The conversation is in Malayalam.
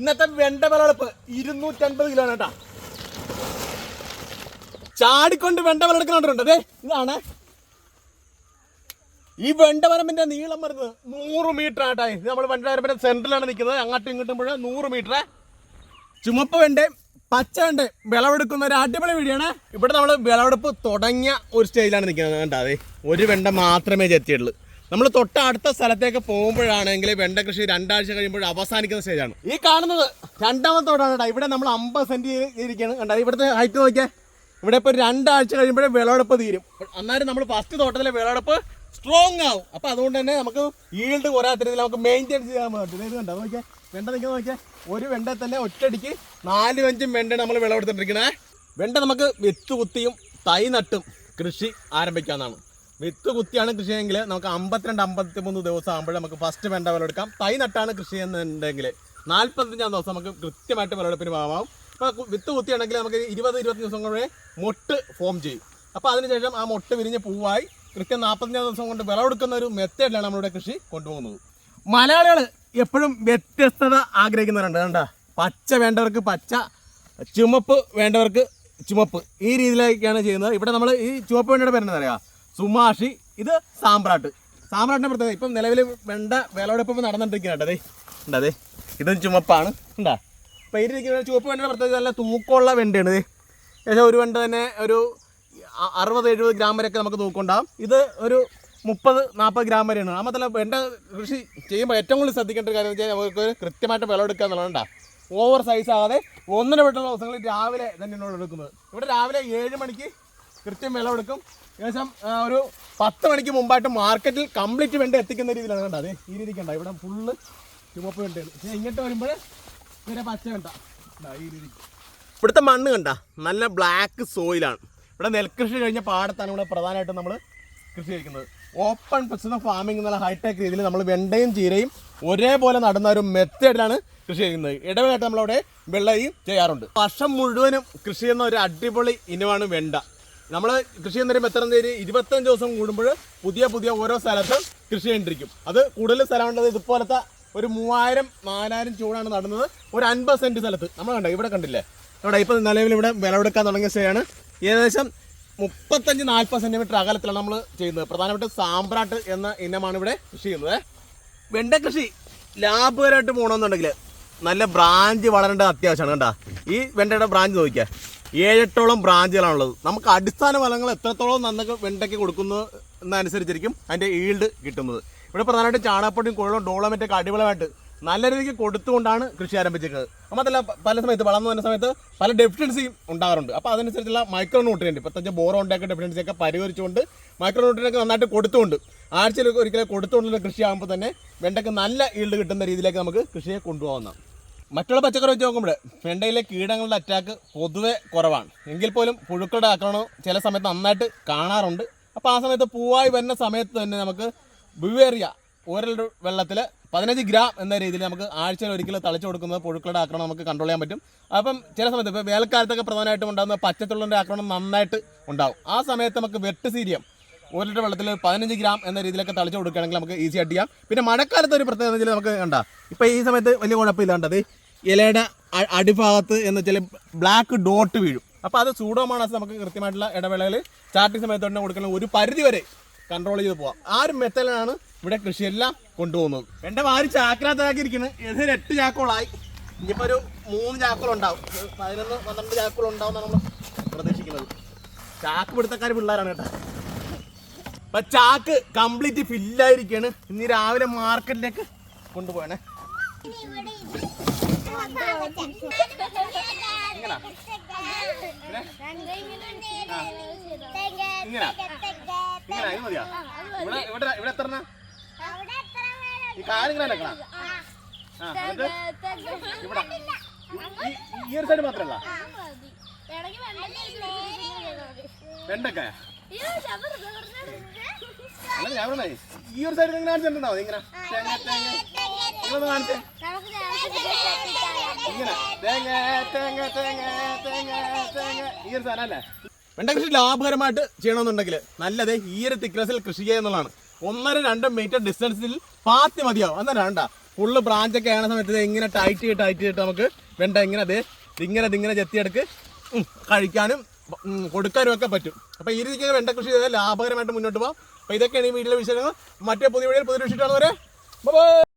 ഇന്നത്തെ വെണ്ട വിളവെടുപ്പ് ഇരുന്നൂറ്റൻപത് കിലോ ആണ് കേട്ടാ. ചാടിക്കൊണ്ട് വെണ്ട വിളവെടുക്കുന്നുണ്ട് അതെ ഇതാണ്. ഈ വെണ്ടവരമ്പിന്റെ നീളം വരുന്നത് നൂറ് മീറ്റർ ആട്ടാ. ഇത് നമ്മൾ വെണ്ടവരമ്പിന്റെ സെന്ററിലാണ് നിൽക്കുന്നത്. അങ്ങോട്ടും ഇങ്ങോട്ടും പോയ നൂറ് മീറ്റർ ചുമപ്പ് വേണ്ടേ പച്ച വേണ്ടേ വിളവെടുക്കുന്ന ഒരു അടിപൊളി വീടിയാണ് ഇവിടെ നമ്മൾ വിളവെടുപ്പ് തുടങ്ങിയ ഒരു സ്റ്റേജിലാണ് നിൽക്കുന്നത്. കണ്ടാ അതെ ഒരു വെണ്ട മാത്രമേ ചെത്തിയുള്ളൂ നമ്മൾ തൊട്ട അടുത്ത സ്ഥലത്തേക്ക് പോകുമ്പോഴാണെങ്കിൽ വെണ്ട കൃഷി രണ്ടാഴ്ച കഴിയുമ്പോൾ അവസാനിക്കുന്ന സ്റ്റേജാണ് ഈ കാണുന്നത് രണ്ടാമത്തെ തോട്ടാണ് കേട്ടോ ഇവിടെ നമ്മൾ അമ്പത് സെന്റ് ഇരിക്കുകയാണ്. കണ്ടാ? ഇവിടുത്തെ ഹൈറ്റ് നോക്കിയാൽ ഇവിടെ ഇപ്പോൾ രണ്ടാഴ്ച കഴിയുമ്പോഴേ വിളവെടുപ്പ് തീരും. അന്നേരം നമ്മൾ ഫസ്റ്റ് തോട്ടത്തിലെ വിളവെടുപ്പ് സ്ട്രോങ് ആവും. അപ്പൊ അതുകൊണ്ട് തന്നെ നമുക്ക് ഈൽഡ് കുറയാത്ത രീതിയിൽ നമുക്ക് മെയിന്റെയിൻ ചെയ്യാൻ പറ്റും. ഇത് കണ്ടോ? നോക്കിയാൽ വെണ്ട നിൽക്കുന്ന നോക്കിയാൽ ഒരു വെണ്ട തന്നെ ഒറ്റടിക്ക് നാലും അഞ്ചും വെണ്ട നമ്മൾ വിളവെടുത്തിട്ടിരിക്കണേ. വെണ്ട നമുക്ക് വിത്ത് കുത്തിയും തൈ നട്ടും കൃഷി ആരംഭിക്കാവുന്നതാണ്. വിത്ത് കുത്തിയാണ് കൃഷി ചെയ്യുമെങ്കിൽ നമുക്ക് അമ്പത്തിരണ്ട് അമ്പത്തി മൂന്ന് ദിവസം ആകുമ്പോഴേ നമുക്ക് ഫസ്റ്റ് വേണ്ട വിളവെടുക്കാം. തൈ നട്ടാണ് കൃഷി ചെയ്യുന്നുണ്ടെങ്കിൽ നാൽപ്പത്തഞ്ചാം ദിവസം നമുക്ക് കൃത്യമായിട്ട് വിളവെടുപ്പിന് ഭാഗമാവും. അപ്പോൾ വിത്ത് കുത്തിയാണെങ്കിൽ നമുക്ക് ഇരുപത് ഇരുപത്തി ദിവസം കൊണ്ട് മൊട്ട് ഫോം ചെയ്യും. അപ്പോൾ അതിനുശേഷം ആ മൊട്ട് വിരിഞ്ഞ് പൂവായി കൃത്യം നാൽപ്പത്തഞ്ചാം ദിവസം കൊണ്ട് വിളവെടുക്കുന്ന ഒരു മെത്തേഡിലാണ് നമ്മളിവിടെ കൃഷി കൊണ്ടുപോകുന്നത്. മലയാളികൾ എപ്പോഴും വ്യത്യസ്തത ആഗ്രഹിക്കുന്നവരുണ്ട്. കണ്ട? പച്ച വേണ്ടവർക്ക് പച്ച ചുമപ്പ് വേണ്ടവർക്ക് ചുമപ്പ്. ഈ രീതിയിലേക്കാണ് ചെയ്യുന്നത്. ഇവിടെ നമ്മൾ ഈ ചുവപ്പ് വേണ്ടിയുടെ പേരെന്താ പറയുക സുമാഷി ഇത് സാമ്പ്രാട്ട് സാമ്പ്രാട്ടിന്റെ പ്രത്യേകത ഇപ്പം നിലവിൽ വെണ്ട വിലയോടൊപ്പം നടന്നിട്ടിരിക്കുന്നുണ്ട്. അതെ ഉണ്ട് അതെ ഇതും ചുമപ്പാണ് ഉണ്ടാ അപ്പോൾ ഇതിരിക്കുന്ന ചുവപ്പ് വെണ്ടയുടെ പ്രത്യേകത നല്ല തൂക്കമുള്ള വെണ്ടയാണ് ഏകദേശം ഒരു വെണ്ട തന്നെ ഒരു അറുപത് എഴുപത് ഗ്രാം വരെയൊക്കെ നമുക്ക് തൂക്കമുണ്ടാകും ഇത് ഒരു മുപ്പത് നാൽപ്പത് ഗ്രാം വരെയാണ്. ആ മാത്രമല്ല വെണ്ട കൃഷി ചെയ്യുമ്പോൾ ഏറ്റവും കൂടുതൽ ശ്രദ്ധിക്കേണ്ട ഒരു കാര്യം എന്ന് വെച്ചാൽ നമുക്ക് കൃത്യമായിട്ട് വിളവെടുക്കുക എന്നുള്ളതുകൊണ്ടാ ഓവർ സൈസ് ആകാതെ ഒന്നര വിട്ടുള്ള ദിവസങ്ങളിൽ രാവിലെ തന്നെയാണ് എടുക്കുന്നത് ഇവിടെ രാവിലെ ഏഴ് മണിക്ക് കൃത്യം വിളവെടുക്കും. ഏകദേശം ഒരു പത്ത് മണിക്ക് മുമ്പായിട്ട് മാർക്കറ്റിൽ കംപ്ലീറ്റ് വെണ്ട എത്തിക്കുന്ന രീതിയിലാണ് കണ്ടത്. ഈ രീതിക്ക് ഉണ്ടാ ഇവിടെ ഫുള്ള് ചുമപ്പ് വെണ്ടയാണ് പക്ഷേ ഇങ്ങോട്ട് വരുമ്പോൾ ഇവരെ പച്ച വേണ്ട ഈ രീതിക്ക്. ഇവിടുത്തെ മണ്ണ് കണ്ട? നല്ല ബ്ലാക്ക് സോയിലാണ് ഇവിടെ നെൽകൃഷി കഴിഞ്ഞ പാടത്താണ് ഇവിടെ പ്രധാനമായിട്ടും നമ്മൾ കൃഷി ചെയ്യുന്നത് ഓപ്പൺ പ്രസിദ്ധ ഫാമിംഗ് എന്നുള്ള ഹൈടെക് രീതിയിൽ നമ്മൾ വെണ്ടയും ചീരയും ഒരേപോലെ നടുന്ന ഒരു മെത്തേഡിലാണ് കൃഷി ചെയ്യുന്നത്. ഇടവേട്ട് നമ്മളവിടെ വെള്ളയും ചെയ്യാറുണ്ട്. വർഷം മുഴുവനും കൃഷി ചെയ്യുന്ന ഒരു അടിപൊളി ഇനമാണ് വെണ്ട. നമ്മൾ കൃഷി ചെയ്യുന്ന ഒരു മെത്തേഡ് എന്ന് ഇരുപത്തഞ്ച് ദിവസം കൂടുമ്പോൾ പുതിയ പുതിയ ഓരോ സ്ഥലത്ത് കൃഷി ചെയ്തിരിക്കും അത് കൂടുതൽ സ്ഥലമുള്ളത് ഇതുപോലത്തെ ഒരു മൂവായിരം നാലായിരം ചൂടാണ് നടുന്നത്. ഒരു അൻപത് സെന്റ് സ്ഥലത്ത്. നമ്മൾ കണ്ടോ? ഇവിടെ കണ്ടില്ലേ? ഇവിടെ ഇപ്പം നിലവിൽ ഇവിടെ വിളവെടുക്കാൻ തുടങ്ങിയ സ്ഥലമാണ് ഏകദേശം മുപ്പത്തഞ്ച് നാൽപ്പത് സെന്റിമീറ്റർ അകലത്തിലാണ് നമ്മൾ ചെയ്യുന്നത്. പ്രധാനപ്പെട്ട സാമ്പ്രാട്ട് എന്ന ഇനമാണ് ഇവിടെ കൃഷി ചെയ്യുന്നത്. വെണ്ട കൃഷി ലാഭകരമായിട്ട് പോകണമെന്നുണ്ടെങ്കിൽ നല്ല ബ്രാഞ്ച് വളരേണ്ടത് അത്യാവശ്യമാണ്. കണ്ടാ? ഈ വെണ്ടയുടെ ബ്രാഞ്ച് നോക്കിയാൽ ഏഴെട്ടോളം ബ്രാഞ്ചുകളാണുള്ളത്. നമുക്ക് അടിസ്ഥാന ഫലങ്ങൾ എത്രത്തോളം നന്നൊക്കെ വെണ്ടയ്ക്ക് കൊടുക്കുന്നു എന്നനുസരിച്ചിരിക്കും അതിന്റെ ഈൽഡ് കിട്ടുന്നത്. ഇവിടെ പ്രധാനമായിട്ടും ചാണകപ്പൊടിയും കുഴലും ഡോളമെറ്റൊക്കെ അടിപൊളിയായിട്ട് നല്ല രീതിക്ക് കൊടുത്തുകൊണ്ടാണ് കൃഷി ആരംഭിച്ചിരിക്കുന്നത്. മാത്രമല്ല പല സമയത്ത് വളർന്നു വരുന്ന സമയത്ത് പല ഡെഫിഷ്യൻസിയും ഉണ്ടാകാറുണ്ട്. അപ്പോൾ അതനുസരിച്ചുള്ള മൈക്രോ ന്യൂട്രിയന്റ് ഇപ്പത്തഞ്ച് ബോറോണ്ടൊക്കെ ഡെഫിഷ്യൻസി ഒക്കെ പരിഹരിച്ചുകൊണ്ട് മൈക്രോ ന്യൂട്രിയന്റ് നന്നായിട്ട് കൊടുത്തുകൊണ്ട് ആഴ്ചയിൽ ഒരിക്കലും കൊടുത്തുകൊണ്ടുള്ള കൃഷി ആകുമ്പോൾ തന്നെ വെണ്ടയ്ക്ക് നല്ല ഈൽഡ് കിട്ടുന്ന രീതിയിലേക്ക് നമുക്ക് കൃഷിയെ കൊണ്ടുപോകുന്നതാണ് മറ്റുള്ള പച്ചക്കറി വെച്ച് നോക്കുമ്പോൾ വെണ്ടയിലെ കീടങ്ങളുടെ അറ്റാക്ക് പൊതുവെ കുറവാണ്. എങ്കിൽ പോലും പുഴുക്കളുടെ ആക്രമണം ചില സമയത്ത് നന്നായിട്ട് കാണാറുണ്ട്. അപ്പോൾ ആ സമയത്ത് പൂവായി വരുന്ന സമയത്ത് തന്നെ നമുക്ക് ബുവേറിയ ഒരൽ വെള്ളത്തിൽ പതിനഞ്ച് ഗ്രാം എന്ന രീതിയിൽ നമുക്ക് ആഴ്ചയിൽ ഒരിക്കൽ തളിച്ചു കൊടുക്കുന്നത് പുഴുക്കളുടെ ആക്രമണം നമുക്ക് കൺട്രോൾ ചെയ്യാൻ പറ്റും. അപ്പം ചില സമയത്ത് ഇപ്പോൾ വേനൽക്കാലത്തൊക്കെ പ്രധാനമായിട്ടും ഉണ്ടാകുന്ന പച്ചത്തുള്ളിന്റെ ആക്രമണം നന്നായിട്ട് ഉണ്ടാവും. ആ സമയത്ത് നമുക്ക് വെട്ട് സീരിയം ഒരു ലിറ്റർ വെള്ളത്തിൽ പതിനഞ്ച് ഗ്രാം എന്ന രീതിയിലൊക്കെ തളിച്ചു കൊടുക്കുകയാണെങ്കിൽ നമുക്ക് ഈസി ആയിട്ട് ചെയ്യാം. പിന്നെ മഴക്കാലത്ത് ഒരു പ്രത്യേകത വെച്ചാൽ നമുക്ക് കണ്ട ഇപ്പം ഈ സമയത്ത് വലിയ കുഴപ്പമില്ല കണ്ടത് ഇലയുടെ അടിഭാഗത്ത് എന്ന് വെച്ചാൽ ബ്ലാക്ക് ഡോട്ട് വീഴും. അപ്പോൾ അത് സൂഡോമാണസ് നമുക്ക് കൃത്യമായിട്ടുള്ള ഇടവേളയിൽ ചാർട്ടിങ് സമയത്ത് തന്നെ കൊടുക്കണമെങ്കിൽ ഒരു പരിധി വരെ കൺട്രോൾ ചെയ്ത് പോവാം. ആ ഒരു മെത്തലാണ് ഇവിടെ കൃഷിയെല്ലാം കൊണ്ടുപോകുന്നത്. എന്റെ വാരി ചാക്കിനകത്താക്കിയിരിക്കുന്നത് ഏകദേശം എട്ട് ചാക്കോളായി ഇനിയിപ്പോൾ ഒരു മൂന്ന് ചാക്കുകളുണ്ടാവും. പതിനൊന്ന് പന്ത്രണ്ട് ചാക്കുകളുണ്ടാവും എന്നാണ് നമ്മൾ പ്രതീക്ഷിക്കുന്നത്. ചാക്ക് പിടുത്തക്കാർ പിള്ളേരാണ് കേട്ടോ. അപ്പൊ ചാക്ക് കംപ്ലീറ്റ് ഫില്ലായിരിക്കാണ് ഇനി രാവിലെ മാർക്കറ്റിലേക്ക് കൊണ്ടുപോകണേ ഇവിടെ എത്ര? ഈ കാലിങ്ങനെ അലക്കണ ആ എന്നിട്ട്? ഇവിടെ. ഈ- ഒരു സൈഡ് മാത്രല്ല വെണ്ടക്കായ ഈ ഒരു സൈഡിൽ ഇങ്ങനെ കാണിച്ചിട്ടുണ്ടാവും? ഇങ്ങനെ. തേങ്ങ തേങ്ങ. കാണിച്ചേ. ഇങ്ങനെ. തേങ്ങ തേങ്ങ തേങ്ങ തേങ്ങ തേങ്ങ. ഈ ഒരു സാധനം അല്ലേ? വെണ്ട കൃഷി ലാഭകരമായിട്ട് ചെയ്യണമെന്നുണ്ടെങ്കിൽ നല്ലത് ഈ ഒരു തിക്നസിൽ കൃഷി ചെയ്യുക എന്നുള്ളതാണ്. ഒന്നര രണ്ട് മീറ്റർ ഡിസ്റ്റൻസിൽ പാത്തി മതിയാവും. അന്നേരം വേണ്ട? ഫുള്ള് ബ്രാഞ്ചൊക്കെ ആയ സമയത്ത് ഇങ്ങനെ ടൈറ്റ് ടൈറ്റ് ചെയ്തിട്ട് നമുക്ക് വെണ്ട ഇങ്ങനെ അതെ ഇങ്ങനെ ഇതിങ്ങനെ ചെത്തിയെടുക്ക്. കഴിക്കാനും കൊടുക്കാനും ഒക്കെ പറ്റും. അപ്പോൾ ഈ രീതിക്ക് വെണ്ട കൃഷി ചെയ്താൽ ലാഭകരമായിട്ട് മുന്നോട്ട് പോകാം അപ്പോൾ ഇതൊക്കെയാണ് ഈ വീട്ടിലെ വിശേഷങ്ങൾ. മറ്റേ പുതിയ വീഡിയോയിൽ പുതിയ വിഷയമാണ് വരെ? ബൈ